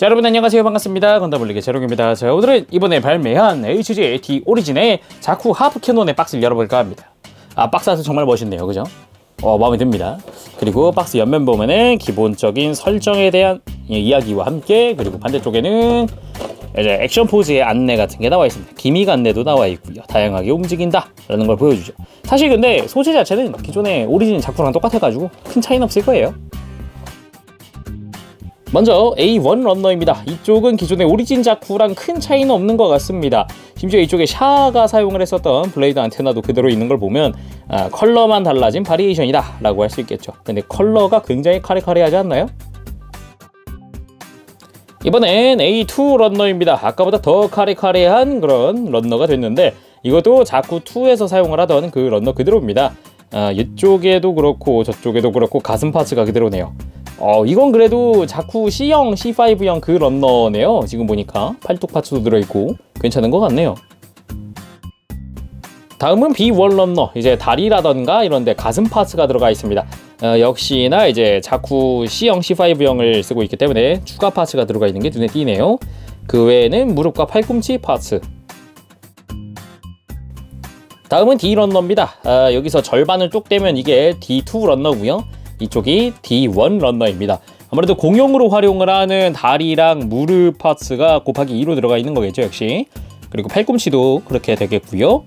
자 여러분 안녕하세요. 반갑습니다. 건담블리의 제롱입니다. 자 오늘은 이번에 발매한 HG D 오리진의 자쿠 하프 캐논의 박스를 열어볼까 합니다. 아 박스 아트 정말 멋있네요. 그죠? 어 마음에 듭니다. 그리고 박스 옆면 보면은 기본적인 설정에 대한 이야기와 함께 그리고 반대쪽에는 이제 액션 포즈의 안내 같은 게 나와 있습니다. 기믹 안내도 나와 있고요. 다양하게 움직인다 라는 걸 보여주죠. 사실 근데 소재 자체는 기존의 오리진 작품랑 똑같아가지고 큰 차이는 없을 거예요 먼저 A1 런너입니다. 이쪽은 기존의 오리진 자쿠랑 큰 차이는 없는 것 같습니다. 심지어 이쪽에 샤가 사용을 했었던 블레이드 안테나도 그대로 있는 걸 보면 아, 컬러만 달라진 바리에이션이다 라고 할 수 있겠죠. 근데 컬러가 굉장히 카리카리하지 않나요? 이번엔 A2 런너입니다. 아까보다 더 카리카리한 그런 런너가 됐는데 이것도 자쿠2에서 사용을 하던 그 런너 그대로입니다. 아, 이쪽에도 그렇고 저쪽에도 그렇고 가슴 파츠가 그대로네요. 어 이건 그래도 자쿠 C형, C5형 그 런너네요. 지금 보니까. 팔뚝 파츠도 들어있고. 괜찮은 것 같네요. 다음은 B1 런너. 이제 다리라던가 이런데 가슴 파츠가 들어가 있습니다. 어, 역시나 이제 자쿠 C형, C5형을 쓰고 있기 때문에 추가 파츠가 들어가 있는 게 눈에 띄네요. 그 외에는 무릎과 팔꿈치 파츠. 다음은 D 런너입니다. 아, 여기서 절반을 쪽 떼면 이게 D2 런너고요 이쪽이 D1 런너입니다. 아무래도 공용으로 활용을 하는 다리랑 무릎 파츠가 곱하기 2로 들어가 있는 거겠죠 역시? 그리고 팔꿈치도 그렇게 되겠고요.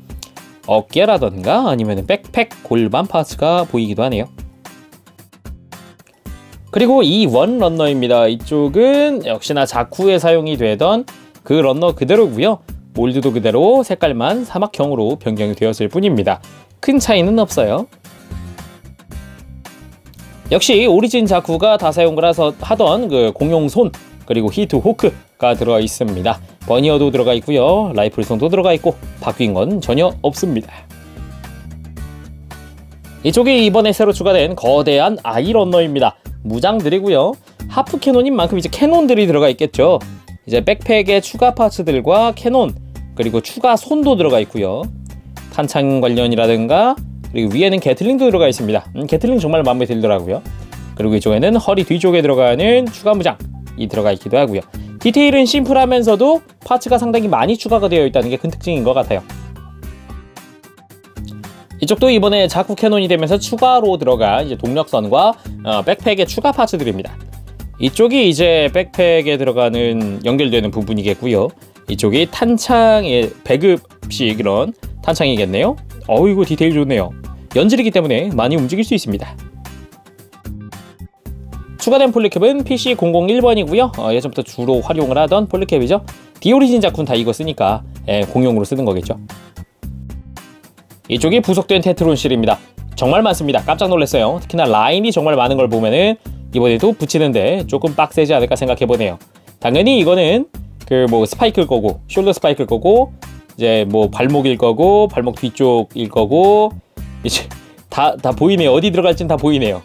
어깨라던가 아니면 백팩 골반 파츠가 보이기도 하네요. 그리고 이 원 런너입니다. 이쪽은 역시나 자쿠에 사용이 되던 그 런너 그대로고요. 몰드도 그대로 색깔만 사막형으로 변경이 되었을 뿐입니다. 큰 차이는 없어요 역시 오리진 자쿠가 다 사용을 하던 그 공용 손 그리고 히트 호크가 들어가 있습니다. 버니어도 들어가 있고요. 라이플손도 들어가 있고 바뀐 건 전혀 없습니다. 이쪽이 이번에 새로 추가된 거대한 아이런너입니다. 무장들이고요. 하프 캐논인 만큼 이제 캐논들이 들어가 있겠죠. 이제 백팩에 추가 파츠들과 캐논 그리고 추가 손도 들어가 있고요. 탄창 관련이라든가 그리고 위에는 게틀링도 들어가 있습니다. 음, 게틀링 정말 마음에 들더라고요. 그리고 이쪽에는 허리 뒤쪽에 들어가는 추가 무장이 들어가 있기도 하고요. 디테일은 심플하면서도 파츠가 상당히 많이 추가가 되어 있다는 게 큰 특징인 것 같아요. 이쪽도 이번에 자쿠 캐논이 되면서 추가로 들어가 이제 동력선과 어, 백팩의 추가 파츠들입니다. 이쪽이 이제 백팩에 들어가는 연결되는 부분이겠고요. 이쪽이 탄창의 배급식 이런 탄창이겠네요 어이구 디테일 좋네요 연질이기 때문에 많이 움직일 수 있습니다. 추가된 폴리캡은 PC001번이고요. 어, 예전부터 주로 활용을 하던 폴리캡이죠. 디오리진 작품 다 이거 쓰니까 예, 공용으로 쓰는 거겠죠. 이쪽이 부속된 테트론실입니다. 정말 많습니다. 깜짝 놀랐어요. 특히나 라인이 정말 많은 걸 보면은 이번에도 붙이는데 조금 빡세지 않을까 생각해보네요. 당연히 이거는 그 뭐 스파이크일 거고 숄더 스파이크일 거고 이제 뭐 발목일 거고 발목 뒤쪽일 거고 이제 다, 다 보이네요. 어디 들어갈지는 다 보이네요.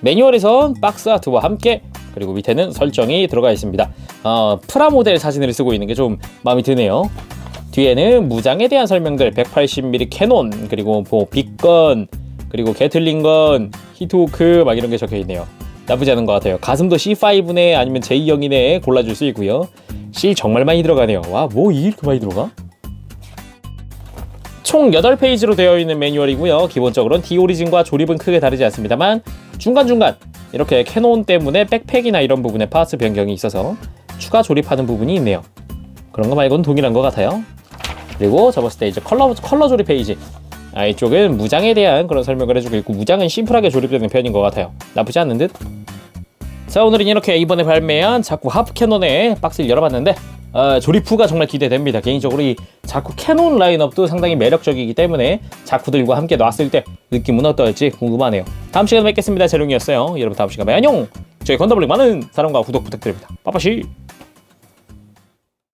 매뉴얼에선 박스 아트와 함께 그리고 밑에는 설정이 들어가 있습니다. 어, 프라모델 사진을 쓰고 있는 게 좀 마음에 드네요. 뒤에는 무장에 대한 설명들 180mm 캐논 그리고 뭐 빅건 그리고 게틀링건 히트호크 막 이런 게 적혀 있네요. 나쁘지 않은 것 같아요. 가슴도 C5네 아니면 J0이네 골라줄 수 있고요. C 정말 많이 들어가네요. 와뭐 이렇게 많이 들어가? 총 8페이지로 되어 있는 매뉴얼이고요. 기본적으로는 디오리진과 조립은 크게 다르지 않습니다만 중간중간 이렇게 캐논 때문에 백팩이나 이런 부분에 파츠 변경이 있어서 추가 조립하는 부분이 있네요. 그런 거 말고는 동일한 것 같아요. 그리고 접었을 때 이제 컬러, 컬러 조립 페이지 아, 이쪽은 무장에 대한 그런 설명을 해주고 있고 무장은 심플하게 조립되는 편인 것 같아요. 나쁘지 않는 듯? 자 오늘은 이렇게 이번에 발매한 자꾸 하프 캐논의 박스를 열어봤는데 어, 조립 후가 정말 기대됩니다. 개인적으로 이 자쿠 캐논 라인업도 상당히 매력적이기 때문에 자쿠들과 함께 놨을 때 느낌은 어떨지 궁금하네요. 다음 시간에 뵙겠습니다. 재룡이었어요. 여러분 다음 시간에 안녕! 저희 건더블릭 많은 사랑과 구독 부탁드립니다. 빠빠시!